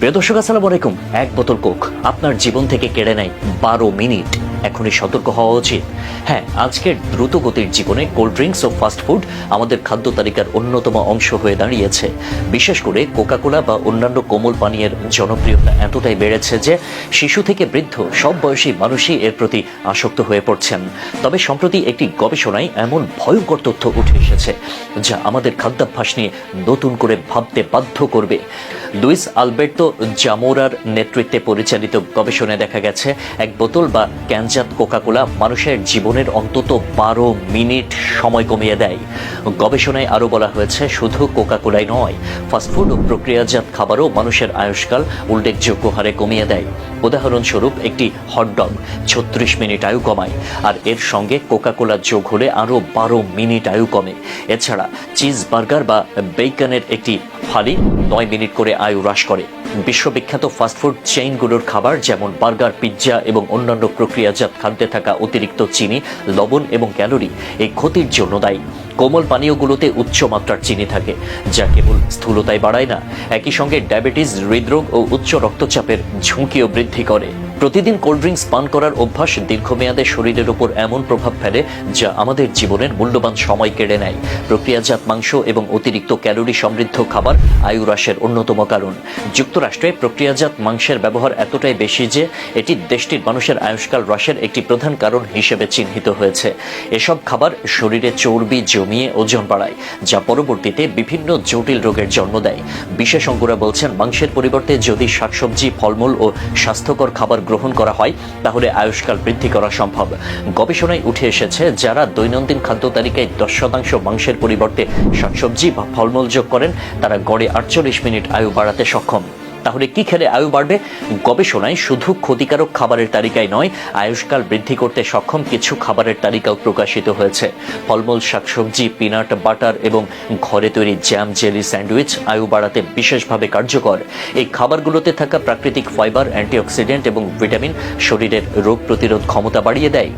প্রিয় দর্শক আসসালামু আলাইকুম। এক বোতল কোক আপনার জীবন থেকে কেড়ে নেয় বারো মিনিট। এখনই সতর্ক হওয়া উচিত। হ্যাঁ আজকের দ্রুত গতির জীবনে কোল্ড ড্রিঙ্কস ও ফাস্ট ফুড আমাদের খাদ্য তালিকার অন্যতম অংশ হয়ে দাঁড়িয়েছে। বিশেষ করে কোকাকোলা বা অন্যান্য কোমল পানীয়ের জনপ্রিয়তা এতটাই বেড়েছে যে শিশু থেকে বৃদ্ধ সব বয়সী মানুষই এর প্রতি আসক্ত হয়ে পড়ছেন। তবে সম্প্রতি একটি গবেষণায় এমন ভয়ঙ্কর তথ্য উঠে এসেছে, যা আমাদের খাদ্যাভ্যাস নিয়ে নতুন করে ভাবতে বাধ্য করবে। লুইস আলবের্তো জামোরার নেতৃত্বে পরিচালিত গবেষণায় দেখা গেছে, এক বোতল বা ক্যানজাত কোকাকোলা মানুষের জীবনের অন্তত বারো মিনিট সময় কমিয়ে দেয়। গবেষণায় আরও বলা হয়েছে, শুধু কোকাকোলাই নয় ফাস্টফুড ও প্রক্রিয়াজাত খাবারও মানুষের আয়ুষ্কাল উল্লেখযোগ্য হারে কমিয়ে দেয়। উদাহরণস্বরূপ, একটি হটডগ ছত্রিশ মিনিট আয়ু কমায়, আর এর সঙ্গে কোকাকোলা যোগ হলে আরও বারো মিনিট আয়ু কমে। এছাড়া চিজ বার্গার বা বেকনের একটি ফালি নয় মিনিট করে আয়ু হ্রাস করে। বিশ্ববিখ্যাত ফাস্টফুড চেইনগুলোর খাবার যেমন বার্গার, পিৎজা এবং অন্যান্য প্রক্রিয়াজাত খাদ্যে থাকা অতিরিক্ত চিনি, লবণ এবং ক্যালোরি এই ক্ষতির জন্য দায়ী। কোমল পানীয়গুলোতে উচ্চ মাত্রার চিনি থাকে, যা কেবল স্থূলতায় বাড়ায় না, একই সঙ্গে ডায়াবেটিস, হৃদরোগ ও উচ্চ রক্তচাপের ঝুঁকিও বৃদ্ধি করে। প্রতিদিন কোল্ড ড্রিঙ্কস পান করার অভ্যাস দীর্ঘমেয়াদে শরীরের উপর এমন প্রভাব ফেলে যা আমাদের জীবনের মূল্যবান সময় কেড়ে নেয়। প্রক্রিয়াজাত মাংস এবং অতিরিক্ত ক্যালোরি সমৃদ্ধ খাবার আয়ু হ্রাসের অন্যতম কারণ। যুক্তরাষ্ট্রে প্রক্রিয়াজাত মাংসের ব্যবহার এতটাই বেশি যে এটি দেশটির মানুষের আয়ুষ্কাল হ্রাসের একটি প্রধান কারণ হিসেবে চিহ্নিত হয়েছে। এসব খাবার শরীরে চর্বি জমিয়ে ওজন বাড়ায়, যা পরবর্তীতে বিভিন্ন জটিল রোগের জন্ম দেয়। বিশেষজ্ঞরা বলছেন, মাংসের পরিবর্তে যদি শাকসবজি, ফলমূল ও স্বাস্থ্যকর খাবার গ্রহণ করা হয়, তাহলে আয়ুষ্কাল বৃদ্ধি করা সম্ভব। গবেষণায় উঠে এসেছে, যারা দৈনন্দিন খাদ্য তালিকায় দশ শতাংশ মাংসের পরিবর্তে শাকসবজি বা ফলমূল যোগ করেন, তারা গড়ে আটচল্লিশ মিনিট আয়ু বাড়াতে সক্ষম। তাহলে কি খেলে আয়ু বাড়বে? গবেষণায় শুধু ক্ষতিকারক খাবারের তালিকায় নয়, আয়ুষ্কাল বৃদ্ধি করতে সক্ষম কিছু খাবারের তালিকাও প্রকাশিত হয়েছে। ফলমূল, শাকসবজি, পিনাট, বাটার এবং ঘরে তৈরি জ্যাম, জেলি স্যান্ডউইচ আয়ু বাড়াতে বিশেষভাবে কার্যকর। এই খাবারগুলোতে থাকা প্রাকৃতিক ফাইবার, অ্যান্টিঅক্সিডেন্ট এবং ভিটামিন শরীরের রোগ প্রতিরোধ ক্ষমতা বাড়িয়ে দেয়।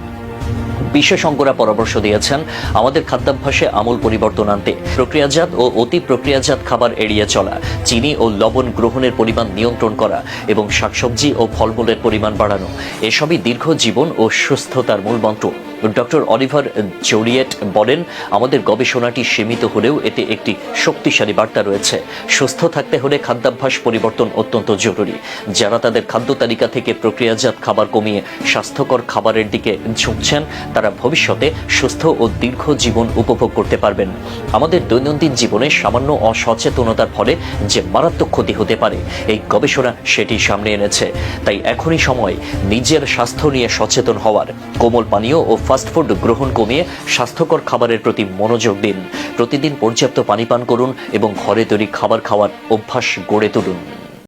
বিশেষজ্ঞরা পরামর্শ দিয়েছেন, আমাদের খাদ্যাভ্যাসে আমূল পরিবর্তন আনতে প্রক্রিয়াজাত ও অতি প্রক্রিয়াজাত খাবার এড়িয়ে চলা, চিনি ও লবণ গ্রহণের পরিমাণ নিয়ন্ত্রণ করা এবং শাকসবজি ও ফলমূলের পরিমাণ বাড়ানো, এসবই দীর্ঘ জীবন ও সুস্থতার মূল মন্ত্র। ডক্টর অলিভার জোরিয়েট বলেন, আমাদের গবেষণাটি সীমিত হলেও এতে একটি শক্তিশালী বার্তা রয়েছে। সুস্থ থাকতে হলে খাদ্যাভ্যাস পরিবর্তন অত্যন্ত জরুরি। যারা তাদের খাদ্য তালিকা থেকে প্রক্রিয়াজাত খাবার কমিয়ে স্বাস্থ্যকর খাবারের দিকে ঝুঁকছেন তারা ভবিষ্যতে সুস্থ ও দীর্ঘ জীবন উপভোগ করতে পারবেন। আমাদের দৈনন্দিন জীবনে সামান্য অসচেতনতার ফলে যে মারাত্মক ক্ষতি হতে পারে, এই গবেষণা সেটি সামনে এনেছে। তাই এখনই সময় নিজের স্বাস্থ্য নিয়ে সচেতন হওয়ার। কোমল পানীয় ও ফাস্টফুড গ্রহণ কমিয়ে স্বাস্থ্যকর খাবারের প্রতি মনোযোগ দিন। প্রতিদিন পর্যাপ্ত পানি পান করুন এবং ঘরে তৈরি খাবার খাওয়ার অভ্যাস গড়ে তুলুন।